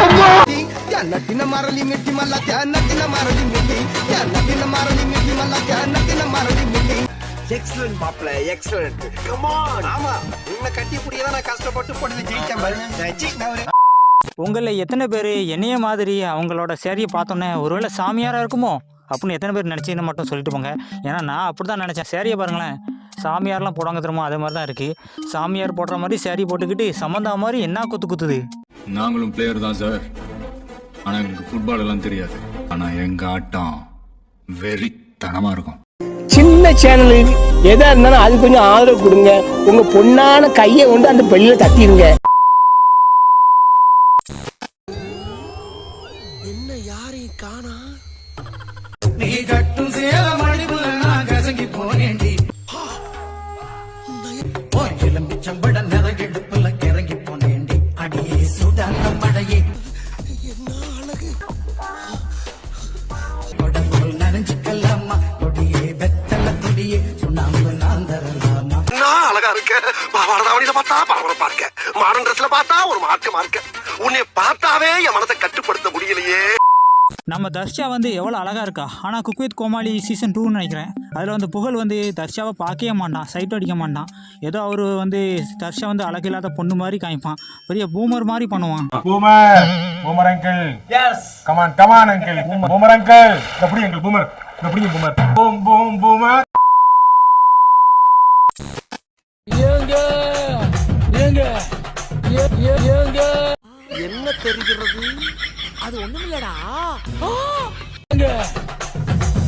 அம்மா! నటిన మరలి మిట్టి మళ్ళా నటిన మరలి మిట్టి నటిన మరలి మిట్టి మళ్ళా నటిన మరలి మిట్టి எக்ஸலன்ட் மாப்பிள எக்ஸலன்ட் கமான் ஆமா உன்னை கட்டி புடியதான் நான் கஷ்டப்பட்டு போட்டு ஜெயிச்சேன் பாருங்க உங்களில் எத்தனை பேர் என்னைய மாதிரி அவங்களோட சேரியை பார்த்தோன்னே ஒருவேளை சாமியாராக இருக்குமோ? அப்படின்னு எத்தனை பேர் நினச்சின்னு மட்டும் சொல்லிட்டு போங்க. ஏன்னா நான் அப்படி தான் நினச்சேன். சேரியை பாருங்களேன். சாமியார்லாம் போடுவாங்க தெரியுமா? அதே மாதிரி தான் இருக்குது சாமியார் போடுற மாதிரி சேரீ போட்டுக்கிட்டு சம்மந்தா மாதிரி என்ன குத்து குத்துது? நாங்களும் பிளேயர் தான் சார் ஆனா எங்களுக்கு ஃபுட்பால் எல்லாம் தெரியாது. ஆனா எங்க ஆட்டம் வெறித்தனமா இருக்கும். சின்ன சேனலு எதா இருந்தாலும் அது கொஞ்சம் ஆதரவு கொடுங்க. உங்க பொண்ணான கையை கொண்டு அந்த பெல்லில தட்டிடுங்க கதையே. என்ன அழகு நனைஞ்சுக்கலாமா கொடியே வெத்தல சுண்ணாம்பு நான் தரலாமா? நான் அழகா இருக்க பாவாடதாவணியில பார்த்தா பரபரப்பா இருக்க மாடர்ன் ட்ரெஸ்ல பார்த்தா ஒரு மார்க்கமா இருக்க உன்னை பார்த்தாவே என் மனதை கட்டுப்படுத்த முடியலையே. நம்ம தர்ஷா வந்து எவ்வளோ அழகாக இருக்கா ஆனால் குக் வித் கோமாளி சீசன் டூன்னு நினைக்கிறேன் அதில் வந்து புகழ் வந்து தர்ஷாவை பார்க்கவே மாட்டான் சைட் அடிக்க மாட்டான் ஏதோ அவர் வந்து தர்ஷா வந்து அழகில்லாத பொண்ணு மாதிரி காமிப்பான் பெரிய பூமர் மாதிரி பண்ணுவான் Boomer! Boomer uncle! Yes! Come on, come on uncle! Boomer, boomer uncle! இந்த புடி uncle, boomer! இந்த புடி boomer! Boom, boom, boomer! என்ன தெரிகிறது அது ஒண்ணுமில்லடா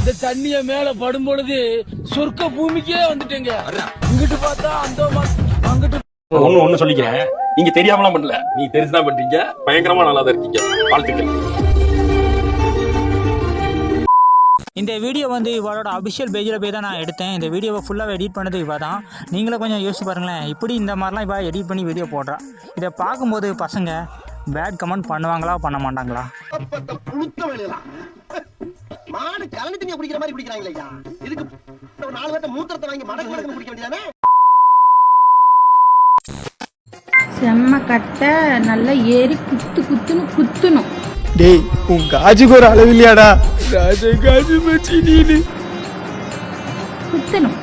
இந்த தண்ணிய மேல படும் பொழுது சொர்க்க பூமிக்கே வந்துட்டேங்க. இங்கிட்டு பார்த்தா அந்த அங்கிட்டு ஒண்ணு ஒண்ணு சொல்லிக்கிறேன். நீங்க தெரியாமலாம் பண்ணல. நீங்க தெரிஞ்சுதான் பண்றீங்க. பயங்கரமா நல்லா தான் இருக்கீங்க. வாழ்த்துக்கள். இந்த வீடியோ வந்து இவளோட அபிஷியல் பேஜில் போய் தான் நான் எடுத்தேன். இந்த வீடியோவை ஃபுல்லாக எடிட் பண்ணது இவ தான். நீங்களும் கொஞ்சம் யோசிச்சு பாருங்களேன். இப்படி இந்த மாதிரிலாம் இவ எடிட் பண்ணி வீடியோ போடுறா. இதை பார்க்கும்போது பசங்க பேட் கமெண்ட் பண்ணுவாங்களா பண்ண மாட்டாங்களா? மாடு கலனி தண்ணியை குடிக்கிற மாதிரி குடிக்கிறாங்களே ஐயா. இதுக்கு ஒரு நாலு பேர்த்த மூத்திரத்தை வாங்கி மடக்கு மடக்கு குடிக்க வேண்டியதானே? செம்ம கட்டை நல்லா ஏறி குத்து குத்துன்னு குத்தணும். டேய் உன் காஜுக்கு ஒரு அளவு இல்லையாடா? காஜு காஜு மச்சி நீனு. குத்தணும்.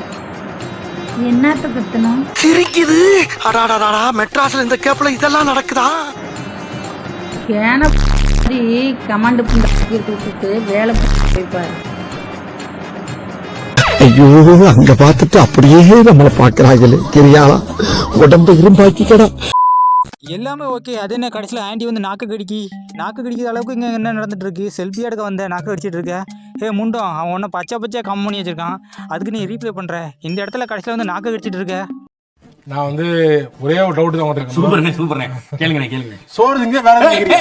என்னத்த குத்தணும்? சிரிக்குது. அடாடாடா மெட்ராஸ்ல இந்த கேப்ல இதெல்லாம் நடக்குதா? மாதிரி கமாண்டு விட்டுட்டு வேலை போய்ப்பாரு ஐயோ அங்க பார்த்துட்டு அப்படியே நம்மளை பாக்குறாங்களே தெரியாதா? உடம்பு இரும்பாக்கிக்கடா. எல்லாமே ஓகே அது என்ன கடைசியில் ஆண்டி வந்து நாக்கு கடிக்கி நாக்கு கடிக்கிற அளவுக்கு இங்கே என்ன நடந்துட்டு இருக்கு செல்ஃபி எடுக்க வந்த நாக்கு கடிச்சிட்டு இருக்க. ஏ முண்டம் அவன் ஒன்றும் பச்சை பச்சை கம் பண்ணி வச்சிருக்கான். அதுக்கு நீ ரீப்ளே பண்ணுற இந்த இடத்துல கடைசியில் வந்து நாக்கு கடிச்சிட்டு இருக்க. நான் வந்து ஒரே ஒரு டவுட் தான் உங்கள்கிட்ட இருக்கு. சூப்பர்ண்ணே சூப்பர்ண்ணே. கேளுங்கண்ணே கேளுங்க சோறு திங்க கேக்குறீங்க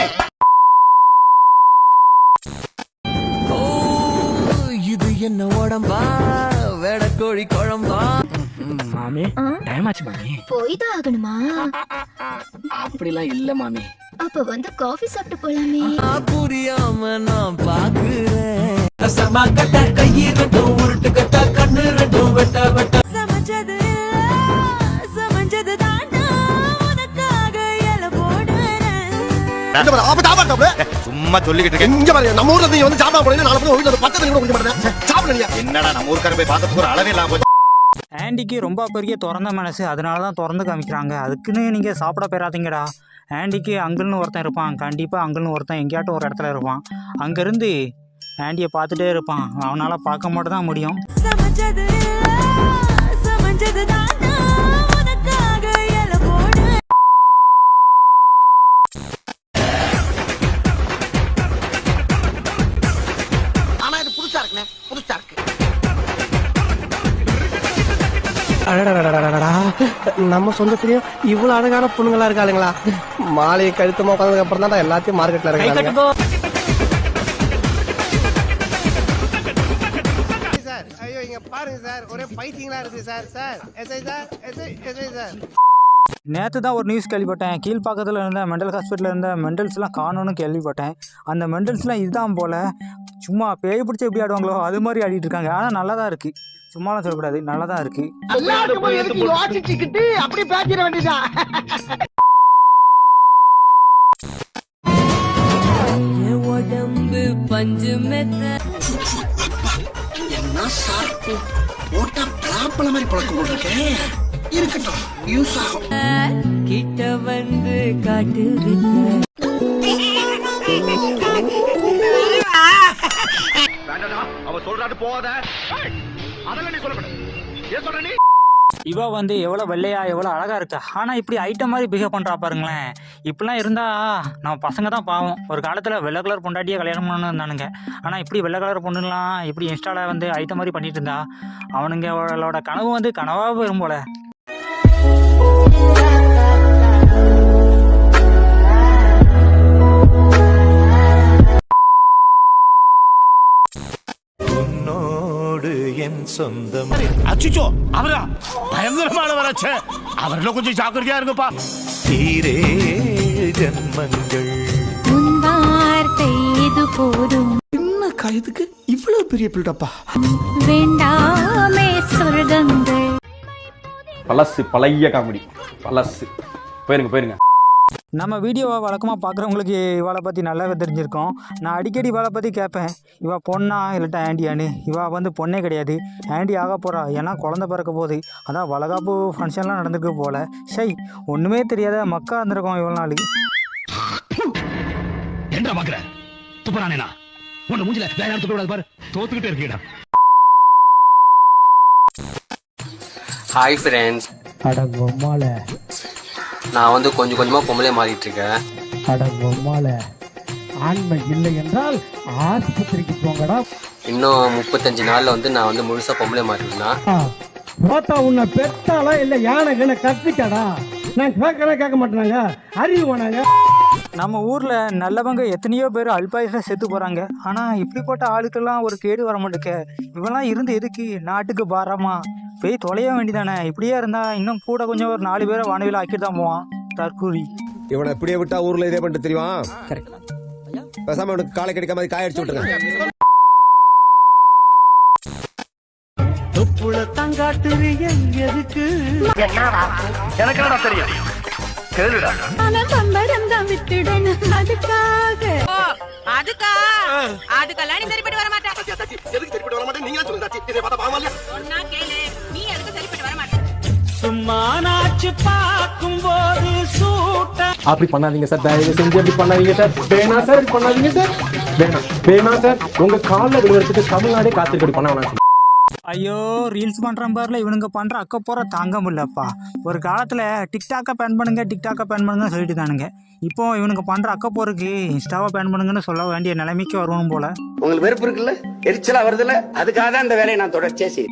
இது என்ன உடம்பா? வேடக்கோழி குழம்பா? மாமி டைம் ஆச்சு மாமி. போய்தான் ஆகணுமா? அப்படிலாம் இல்ல மாமி. அப்ப வந்து காஃபி சாப்பிட்டு போலாமே. புரியாம நான் பாக்குறேன். கட்ட ரெண்டும் உருட்டு கட்ட கண்ணு ரெண்டும் வெட்ட வெட்ட. சும்மா சொல்லிக்கிட்டு இருக்கேன். இங்க பாருங்க நம்ம ஊர்ல நீங்க வந்து சாப்பிட போறீங்க நாலு பேர் பத்து கூட குடிக்க மாட்டேன். சாப்பிடுங்க. என்னடா நம்ம ஊருக்கார போய் பார்க்கறதுக்கு ஒரு அளவே இல்லாம ஆண்டிக்கு ரொம்ப பெரிய திறந்த மனசு அதனால தான் திறந்து காமிக்கிறாங்க. அதுக்குன்னு நீங்கள் சாப்பிட போயிடாதீங்கடா ஆண்டிக்கு அங்கிள்னு ஒருத்தன் இருப்பான். கண்டிப்பாக அங்கிள்னு ஒருத்தன் எங்கேயாட்டும் ஒரு இடத்துல இருப்பான். அங்கேருந்து ஆண்டியை பார்த்துட்டே இருப்பான். அவனால் பார்க்க மட்டும் தான். முடியும் நம்ம சொந்தத்திலயும் இவ்வளவு அழகான பொண்ணுங்களா இருக்காளுங்களா? மாலையை கழுத்தமா உட்காந்ததுக்கு அப்புறம் தான் எல்லாத்தையும் மார்க்கெட்ல இருக்காங்க சார் ஐயோ இங்க பாருங்க சார் ஒரே பைத்தியங்களா இருக்கு sir sir. SI sir SI SI sir. நேற்று தான் ஒரு நியூஸ் கேள்விப்பட்டேன். கீழ்ப்பாக்கத்தில் இருந்த மெண்டல் ஹாஸ்பிட்டலில் இருந்த மெண்டல்ஸ்லாம் காணோன்னு கேள்விப்பட்டேன். அந்த மெண்டல்ஸ்லாம் இதுதான் போல். சும்மா பேய் பிடிச்சி எப்படி ஆடுவாங்களோ அது மாதிரி ஆடிட்டு இருக்காங்க. ஆனால் நல்லா தான் இருக்குது சும்மாலாம் சொல்லக்கூடாது. நல்லா தான் இருக்குது நல்லா இருக்கும்போது எதுக்கு யோசிச்சுக்கிட்டு அப்படி பேசிட வேண்டியதான் என் உடம்பு பஞ்சு மெத்த என்ன சாப்பிட்டு போட்டா பிளாப்பழ மாதிரி பழக்கம் போட்டிருக்கேன் இருக்கட்டும் யூஸ் ஆகும். கிட்ட வந்து காட்டு போத. அதெல்லாம் நீ சொல்லக்கூடாது. ஏன் சொல்ற நீ? இவ வந்து எவ்வளோ வெள்ளையா எவ்வளோ அழகா இருக்கா? ஆனால் இப்படி ஐட்டம் மாதிரி பிஹேவ் பண்ணுறா பாருங்களேன். இப்படிலாம் இருந்தா நம்ம பசங்க தான் பாவம். ஒரு காலத்தில் வெள்ளை கலர் பொண்டாட்டியே கல்யாணம் பண்ணணும் இருந்தானுங்க. ஆனால் இப்படி வெள்ளை கலர் பொண்ணுலாம் இப்படி இன்ஸ்டால வந்து ஐட்டம் மாதிரி பண்ணிட்டு இருந்தா அவனுங்க அவளோட கனவு வந்து கனவாக போயிரும் போல. அச்சுச்சோ அவரா பயங்கரமான வராச்ச அவர்ல கொஞ்சம் ஜாக்கிரதையா இருங்கப்பா உன் வார்த்தை இது போதும் என்ன இதுக்கு இவ்வளவு பெரிய பில்டப்பா வேண்டாமே சொர்க்கங்கள் பழசு பழைய காமெடி பழசு போயிருங்க போயிருங்க நம்ம வீடியோவை வழக்கமாக பார்க்குறவங்களுக்கு இவளை பற்றி நல்லாவே தெரிஞ்சிருக்கோம். நான் அடிக்கடி இவளை பற்றி கேட்பேன். இவ பொண்ணா இல்லாட்டா ஆண்டியான்னு. இவ வந்து பொண்ணே கிடையாது. ஆண்டி ஆக போகிறா ஏன்னா குழந்த பிறக்க போகுது. அதான் வளகாப்பு ஃபங்க்ஷன்லாம் நடந்திருக்கு போல. ஷை ஒன்றுமே தெரியாத மக்கா இருந்திருக்கோம் இவ்வளோ நாள். என்ன பாக்குற? துப்புறானேனா உன்னை மூஞ்சில வேற பாரு. தோத்துக்கிட்டே இருக்கீடா. ஹாய் ஃப்ரெண்ட்ஸ் அட பொம்மால நான் வந்து கொஞ்சம் கொஞ்சமாக பொம்பளை மாறிட்டு இருக்கேன். அட பொம்மால ஆண்மை இல்லை என்றால் ஆஸ்பத்திரிக்கு போங்கடா. இன்னும் முப்பத்தஞ்சு நாளில் வந்து நான் வந்து முழுசாக பொம்பளை மாறிடுவேன்னா பார்த்தா உன்னை பெத்தாலா இல்ல யானை கண்ண கத்திக்கடா நான் கேட்கறேன் கேட்க மாட்டேனாங்க. அறிவு வேணாங்க. நம்ம ஊரில் நல்லவங்க எத்தனையோ பேர் அல்பாயுசில் செத்து போகிறாங்க ஆனால் இப்படிப்பட்ட ஆளுக்கெல்லாம் ஒரு கேடு வர மாட்டேக்க. இவெல்லாம் இருந்து எதுக்கு? நாட்டுக்கு பாரமா? போய் தொலைய வேண்டியதானே? இப்படியே இருந்தால் இன்னும் கூட கொஞ்சம் ஒரு நாலு பேரை வானவியில் ஆக்கிட்டு தான் போவான். தற்கூரி இவனை இப்படியே விட்டா ஊர்ல இதே பண்ணிட்டு தெரியுமா? பேசாம இவனுக்கு காலை கடிக்காம மாதிரி காய அடிச்சு விட்டுருங்க பம்பரம் தான் விட்டுடணும். அதுக்காக. அதுக்கா? அதுக்கெல்லாம் நீ சரிப்பட்டு வர மாட்டா எதுக்கு சரிப்பட்டு வர மாட்டேன் நீங்க சொல்லுங்க? சொன்னா கேளு. சும்மா நாச்சு பார்க்கும் போது சூட்ட. அப்படி பண்ணாதீங்க சார் தயவு செஞ்சு அப்படி பண்ணாதீங்க சார். வேணாம் சார் இப்படி பண்ணாதீங்க சார். வேணாம் வேணாம் சார். உங்க காலில் விழுவறதுக்கு தமிழ்நாடே காத்திருக்கு அப்படி பண்ண வேணாம் ஐயோ ரீல்ஸ் பண்ணுறேன் பாருல இவனுங்க பண்ணுற அக்க போகிற தாங்க முடியலப்பா. ஒரு காலத்தில் டிக்டாக்கை பேன் பண்ணுங்க டிக்டாக்கை பேன் பண்ணுங்கன்னு சொல்லிட்டு தானுங்க இப்போ இவனுங்க பண்ணுற அக்க போறதுக்கு இன்ஸ்டாவை பேன் பண்ணுங்கன்னு சொல்ல வேண்டிய நிலைமைக்கு வருவோம் போல. உங்களுக்கு வெறுப்பு இருக்குல்ல? எரிச்சலா வருதுல்ல? அதுக்காக தான் இந்த வேலையை நான் தொடர்ச்சியா செய்யறேன்